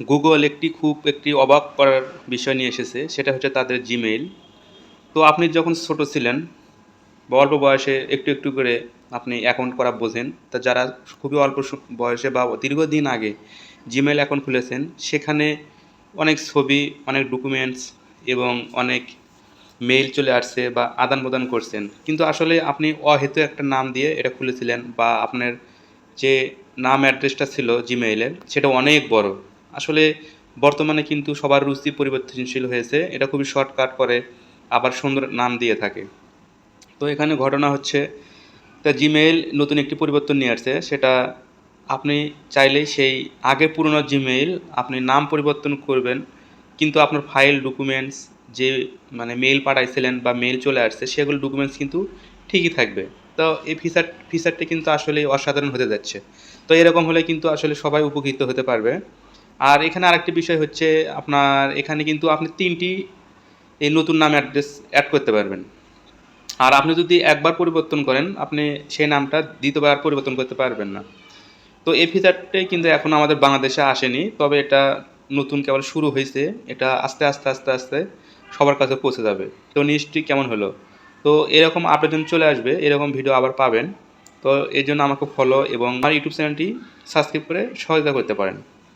Google একটি খুব একটি অবাক করার বিষয় নিয়ে এসেছে, সেটা হচ্ছে তাদের জিমেইল তো আপনি যখন ছোট ছিলেন অল্প বয়সে একটু একটু করে আপনি অ্যাকাউন্ট করা বোঝেন, তা যারা খুবই অল্প বয়সে বা দীর্ঘদিন আগে জিমেইল অ্যাকাউন্ট খুলেছেন, সেখানে অনেক ছবি, অনেক ডকুমেন্টস এবং অনেক মেইল চলে আসছে বা আদান প্রদান করছেন। কিন্তু আসলে আপনি অহেতু একটা নাম দিয়ে এটা খুলেছিলেন বা আপনার যে নাম অ্যাড্রেসটা ছিল জিমেইলের সেটা অনেক বড়। আসলে বর্তমানে কিন্তু সবার রুচি পরিবর্তনশীল হয়েছে। এটা খুবই শর্টকাট করে আবার সুন্দর নাম দিয়ে থাকে। তো এখানে ঘটনা হচ্ছে তা জিমেইল নতুন একটি পরিবর্তন নিয়ে আসছে। সেটা আপনি চাইলেই সেই আগে পুরনো জিমেইল আপনি নাম পরিবর্তন করবেন, কিন্তু আপনার ফাইল ডকুমেন্টস যে মানে মেইল পাঠাইছিলেন বা মেইল চলে আসছে, সেগুলো ডকুমেন্টস কিন্তু ঠিকই থাকবে। তো এই ফিচার ফিচারটি কিন্তু আসলে অসাধারণ হতে যাচ্ছে। তো এরকম হলে কিন্তু আসলে সবাই উপকৃত হতে পারবে। আর এখানে আরেকটি বিষয় হচ্ছে আপনার এখানে কিন্তু আপনি তিনটি এই নতুন নাম অ্যাড্রেস অ্যাড করতে পারবেন। আর আপনি যদি একবার পরিবর্তন করেন, আপনি সেই নামটা দ্বিতীয়বার পরিবর্তন করতে পারবেন না। তো এই ফিচারটাই কিন্তু এখন আমাদের বাংলাদেশে আসেনি, তবে এটা নতুন কেবল শুরু হয়েছে, এটা আস্তে আস্তে আস্তে আস্তে সবার কাছে পৌঁছে যাবে। তো নিশ্চয়ই কেমন হলো? তো এরকম আপডেট চলে আসবে, এরকম ভিডিও আবার পাবেন। তো এই জন্য আমাকে ফলো এবং আমার ইউটিউব চ্যানেলটি সাবস্ক্রাইব করে সহায়তা করতে পারেন।